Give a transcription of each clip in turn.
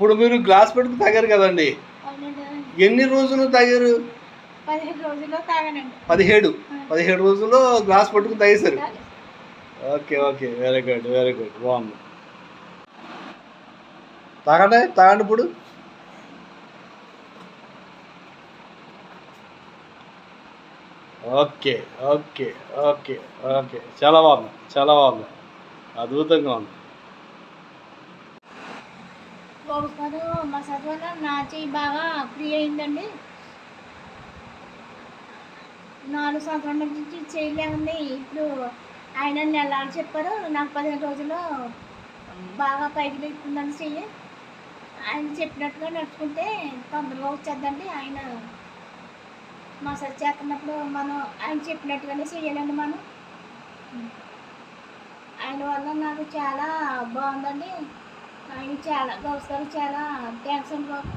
ఇప్పుడు మీరు గ్లాస్ పెట్టుకు తాగారు కదండి. ఎన్ని రోజులు తాగారు? పదిహేడు పదిహేడు? రోజుల్లో గ్లాస్ పట్టుకు తాగేశారు? Okay okay. Very good very good బాగుంది. తాగండి తాగండి ఇప్పుడు. Okay okay okay okay. చాలా బాగుంది చాలా బాగుంది. అద్భుతంగా ఉంది. ఒకసారి మసాజ్ వల్ల నా చెయ్యి బాగా ఫ్రీ అయిందండి నాలుగు సంవత్సరాల నుంచి చేయలేమండి ఇప్పుడు ఆయన నెల అని చెప్పారు నాకు పదిహేను రోజుల్లో బాగా పైకి లేస్తుందని చెయ్యి. ఆయన చెప్పినట్టుగా నడుచుకుంటే తొందరగా వచ్చేద్దండి ఆయన. మసాజ్ చేస్తున్నప్పుడు మనం ఆయన చెప్పినట్టుగానే చెయ్యాలండి మనం. ఆయన వల్ల నాకు చాలా బాగుందండి. ఆయన చాలా బాబు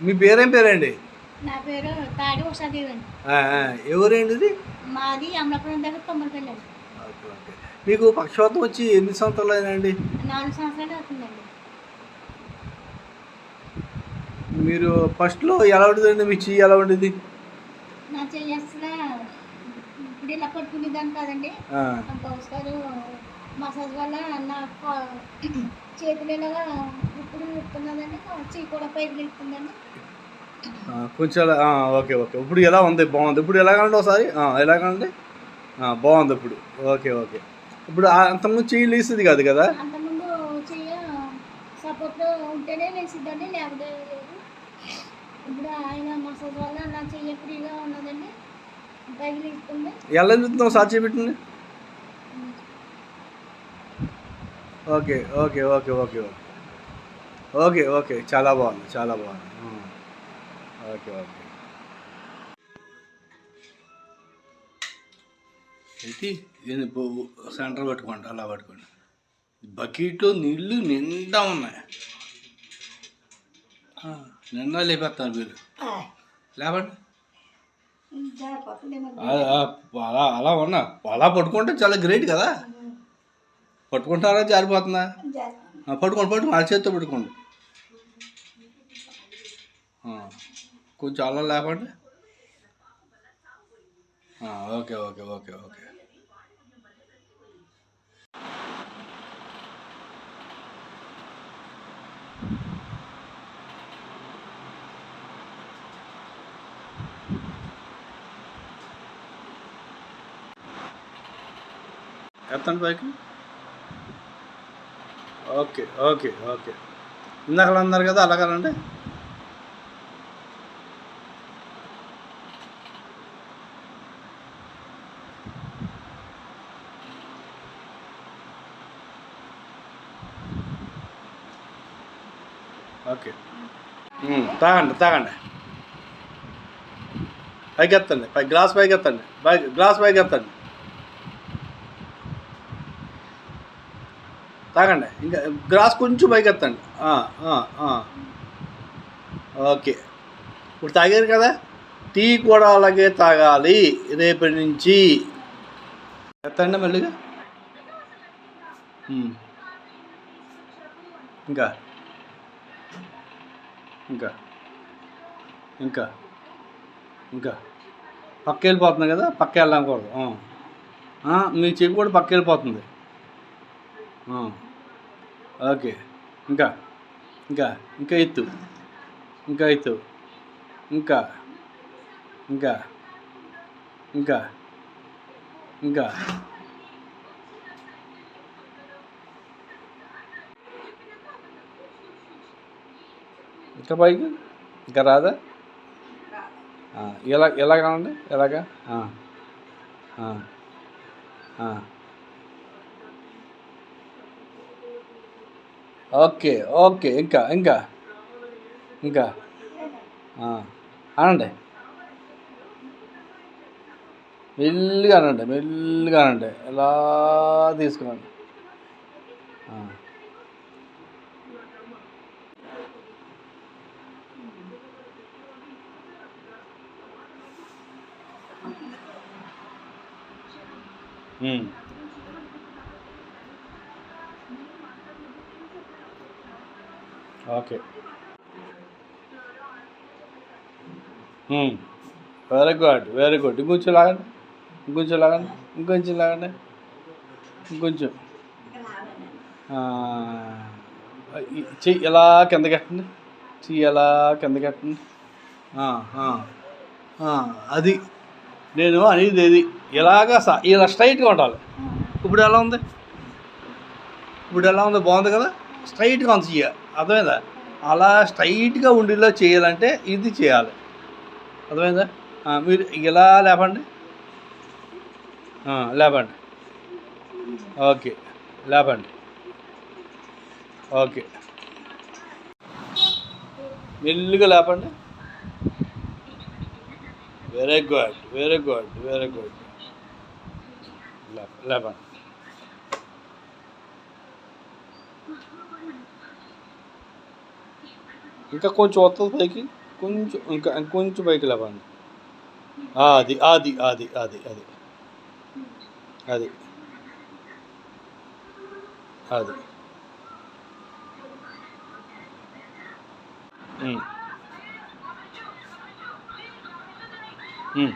మీ పేరేం పేరండి? నా పేరు తాడి ఉషాదేవి అండి ఇది మాది అమలాపురం దగ్గర అండి ఓకే మీకు పక్షవాతం వచ్చి ఎన్ని సంవత్సరాలు అయినండి నాలుగు సంవత్సరాలు అవుతుందండి. మీరు ఫస్ట్లో ఎలా ఉండేదండి? మీ చెయ్యి ఎలా ఉండేది? నా చెయ్యి అసలు ఇప్పుడు ఇలా పట్టుకునేదాన్ని కాదండి. ఆ, గౌస్ గారు మసాజ్ వల్ల నా చేతులు ఇలాగా ఇప్పుడు నిలుపుతున్నదండి చెయ్యి కూడా పైకి నిలుపుతుందండి కొంచెం ఓకే ఓకే. ఇప్పుడు ఎలా ఉంది? బాగుంది. ఇప్పుడు ఎలాగండి ఒకసారి ఆ, ఎలాగండి ఆ, బాగుంది ఇప్పుడు. Okay okay. ఇప్పుడు అంతకుముందు చెయ్యి లేసేది కాదు కదా? అంతకుముందు చెయ్యి సపోర్ట్ ఉంటేనే లేచిద్దండి లేకపోతే లేదు. ఇప్పుడు ఆయన మసాజ్ వల్ల నా చెయ్యి ఫ్రీగా ఉన్నదండి పైకి లేస్తుంది ఎలా వెళ్తున్నాం sir చేపెట్టండి okay okay okay okay okay. Okay okay. చాలా బాగుంది చాలా బాగుంది. ఆ, ఓకే ఓకే. అయితే దీన్ని పువ్వు సెంటర్ పట్టుకోండి అలా పట్టుకోండి. బకెట్లో నీళ్ళు నిండా ఉన్నాయి. నిండా లేపేస్తారు మీరు. లేవండి అలా అలా ఉన్నా. అలా పట్టుకుంటే చాలా గ్రేట్ కదా. పట్టుకుంటారా? జారిపోతుందా? పట్టుకోండి పట్టుకోండి ఆ చేత్తో పట్టుకోండి. కొంచెం అలా లేపండి. ఆ, ఓకే ఓకే ఓకే ఓకే. ఎత్తండి పైకి. Okay okay okay. ఇందాక అన్నారు కదా అలాగనండి ఓకే. తాగండి తాగండి. పైకి ఎత్తండి పై గ్లాస్ పైకి ఎత్తండి పై గ్లాస్ పైకి ఎత్తండి తాగండి. ఇంకా గ్రాస్ కొంచెం పైకి ఎత్తండి ఓకే. ఇప్పుడు తాగారు కదా? టీ కూడా అలాగే తాగాలి రేపటి నుంచి. ఎత్తండి మళ్ళీగా ఇంకా. ఇంకా. ఇంకా. ఇంకా. పక్క వెళ్ళిపోతుంది కదా? పక్క వెళ్ళకూడదు కూడా మీ చెవి కూడా పక్క వెళ్ళిపోతుంది ఓకే. ఇంకా. ఇంకా. ఇంకా ఎత్తు ఇంకా ఎత్తు ఇంకా. ఇంకా. ఇంకా. ఇంకా. ఇంకా పైకి? ఇంకా రాదా? ఎలా ఎలా కావండి ఎలాగా ఆ, ఆ, ఆ. ఓకే ఓకే ఇంకా ఇంకా ఇంకా. అనండి మెల్లిగా అనండి మెల్లిగా అనండి ఎలా తీసుకురండి Mm. Okay. Very good very good ఇంకొంచెం లాగండి ఇంకొంచెం లాగండి ఇంకొంచెం లాగండి ఇంకొంచెం. చెయ్యి ఎలా కింద కట్టండి? చెయ్యి ఎలా కింద కట్టండి? అది. నేను అనేది ఇది ఇలాగా స- ఇలా స్ట్రైట్గా ఉండాలి. ఇప్పుడు ఎలా ఉంది? ఇప్పుడు ఎలా ఉంది? బాగుంది కదా? స్ట్రైట్గా ఉంది చెయ్యాలి అర్థమైందా? అలా స్ట్రైట్గా ఉండేలా చేయాలంటే ఇది చేయాలి. అర్థమైందా? మీరు ఇలా లేపండి. లేపండి. ఓకే లేపండి. ఓకే. మెల్లిగా లేపండి. Very good very good very good. లేపండి. ఇంకా కొంచెం వస్తుంది పైకి కొంచెం ఇంకా ఇంకొంచెం పైకి లేపండి ఆ, అది అది అది అది అది అది అది ఉమ్. ఉమ్.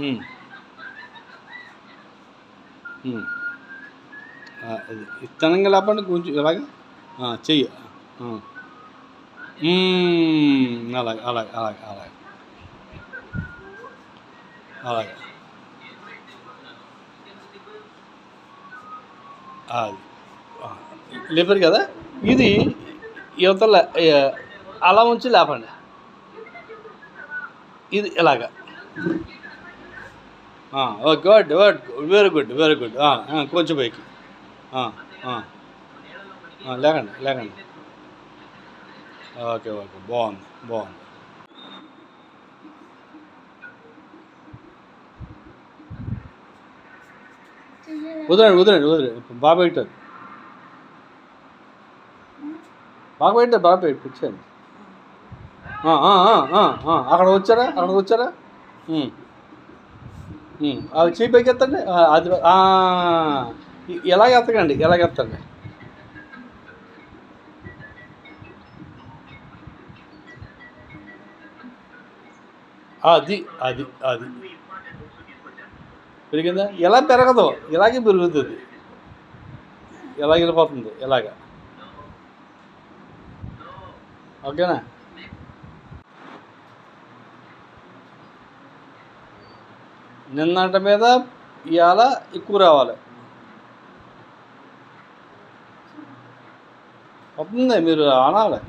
ఉమ్. ఉమ్. ఆ, అది ఇత్తనంగా లేపండి కొంచెం ఇలాగా ఆ, చెయ్యి ఆ. మ్మ్. అలాగే అలాగే అలాగే అలాగే అలాగే అది ఆ, లేపారు కదా ఇది యువతల ఏ, అలా ఉంచి లేపండి ఇది ఇలాగా good good very good very good కొంచెం పైకి ఆ, ఆ. ఆ, లేకండి లేకండి ఓకే ఓకే. బాగుంది బాగుంది. వదిలేండి వదిలేండి వదిలేండి. బాగా పెట్టారు బాగా పెట్టారు బాగా పెట్టి కూర్చోండి అక్కడ వచ్చారా? అక్కడ వచ్చారా? అవి చేయి పైకి ఎత్తండి ఆ, అది ఆ, ఇ- అది అది అది. పెరిగిందా? ఎలా పెరగదు. ఇలాగే పెరుగుతుంది. ఎలా వెళ్ళిపోతుంది? ఇలాగా. ఓకేనా? నిన్నటి మీద ఇవాళ ఎక్కువ రావాలి. వస్తుంది మీరు అనాలి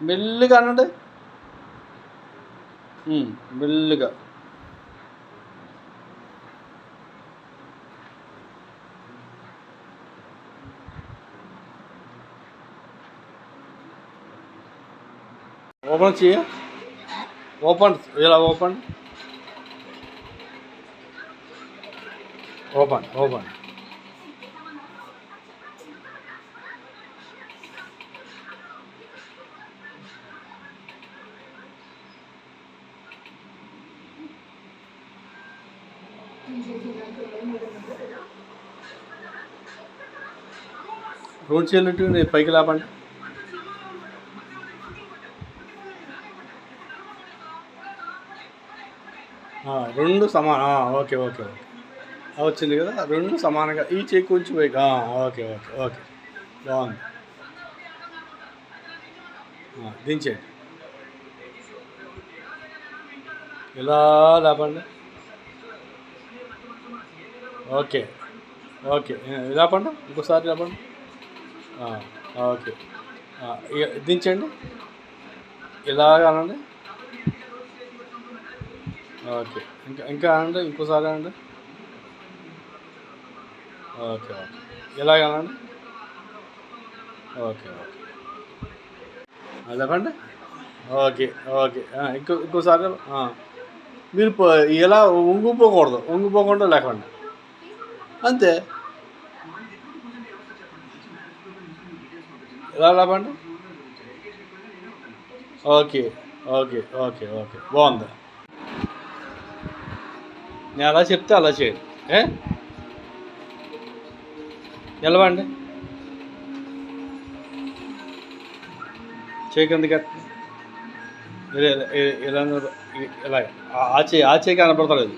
మెల్లిగా అనండి ఉమ్, మెల్లిగా ఓపెన్ చేయ ఓపెన్ ఇలా ఓపెన్ ఓపెన్ ఓపెన్ రోడ్ చేయనట్టు పైకి లేపండి రెండు సమాన ఓకే ఓకే ఓకే. వచ్చింది కదా రెండు సమానంగా. ఈ చెయ్యి కొంచెం పైకి ఓకే ఓకే ఓకే. బాగుంది. దించేయండి. ఇలా లేపండి ఓకే ఓకే రాపండి ఇంకోసారి లేపండి ఓకే ఇక దించండి ఇలాగ అనండి ఓకే ఇంకా ఇంకా అనండి ఇంకోసారి అనండి ఓకే ఓకే ఇలాగ అనండి ఓకే ఓకే చెప్పండి ఓకే ఓకే ఇంకో ఇంకోసారి మీరు ఇలా ఉంగిపోకూడదు ఉంగిపోకుండా లేకండి అంతే. ఎలా లాభండి? Okay okay okay okay. బాగుంది. నేను అలా చెప్తే అలా చేయండి. ఏ? నిలవండి. చేయి ఇలా ఇలా- ఆచే నిలబ- ఆ- కనపడతలేదు.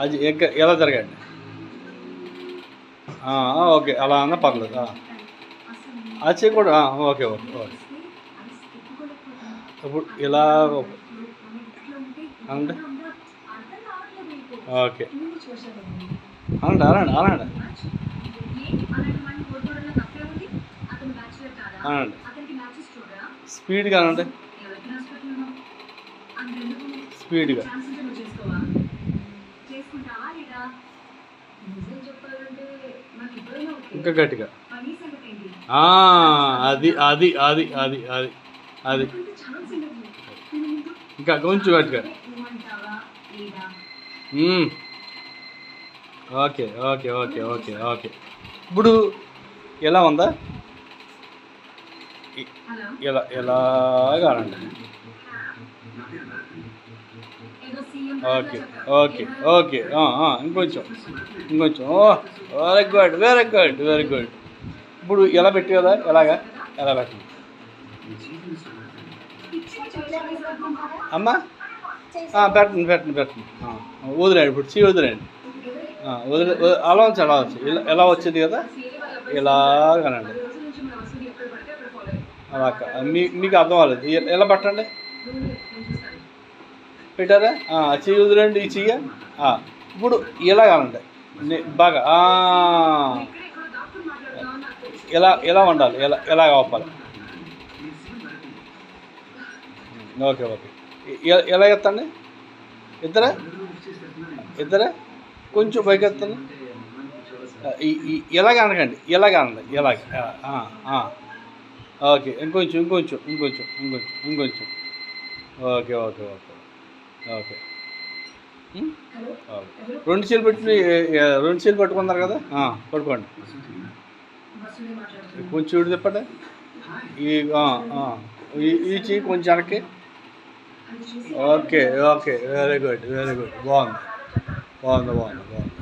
అది ఇంకా ఎలా జరగండి? ఓకే. అలా అన్న పర్లేదు. ఆ. ఆ చేయి కూడా ఆ, ఓకే ఓకే ఓకే. ఇప్పుడు ఇలా అనండి ఓకే. అనండి అనండి అనండి అనండి స్పీడ్గా అనండి స్పీడ్గా. ఇంకా గట్టిగా. అది అది అది అది అది అది. ఇంకా కొంచెం గట్టిగా. Okay okay okay okay okay. ఇప్పుడు ఎలా ఉందా? ఎలా ఎలాగా అనండి ఓకే ఓకే ఓకే. ఇంకొంచెం ఇంకొంచెం. ఓ very good very good very good ఇప్పుడు ఎలా పెట్టి కదా? ఎలాగా? ఎలా పెట్టండి అమ్మా? పెట్టండి పెట్టండి పెట్టండి వదిలేండి ఇప్పుడు చీ వదిలేండి వదిలే అలా వచ్చి అలా వచ్చి ఇలా ఎలా వచ్చింది కదా? ఇలాగనండి అలా మీకు అర్థం అవ్వలేదు. ఎలా పెట్టండి? పెట్టారా? చెయ్యి వదిలేండి ఈ చెయ్య. ఇప్పుడు ఇలా కావాలండి బాగా ఎలా ఎలా ఉండాలి ఎలా ఎలా కావాలి? Okay okay. ఎలా ఎత్తండి? ఇద్దరా ఇద్దరా కొంచెం పైకి ఎత్తండి. ఈ- ఎలా ఇలాగ అనకండి ఇలాగ ఇలాగ ఓకే ఇంకొంచెం ఇంకొంచెం ఇంకొంచెం ఇంకొంచెం ఇంకొంచెం. Okay okay okay. ఓకే. రెండు చీలు పెట్టి రెండు చీలు పట్టుకున్నారు కదా? పట్టుకోండి. కొంచెం ఇటు తిప్పండి ఈ చెయ్యి కొంచెం వెనక్కి. Okay okay. Very good very good బాగుంది. బాగుంది బాగుంది బాగుంది.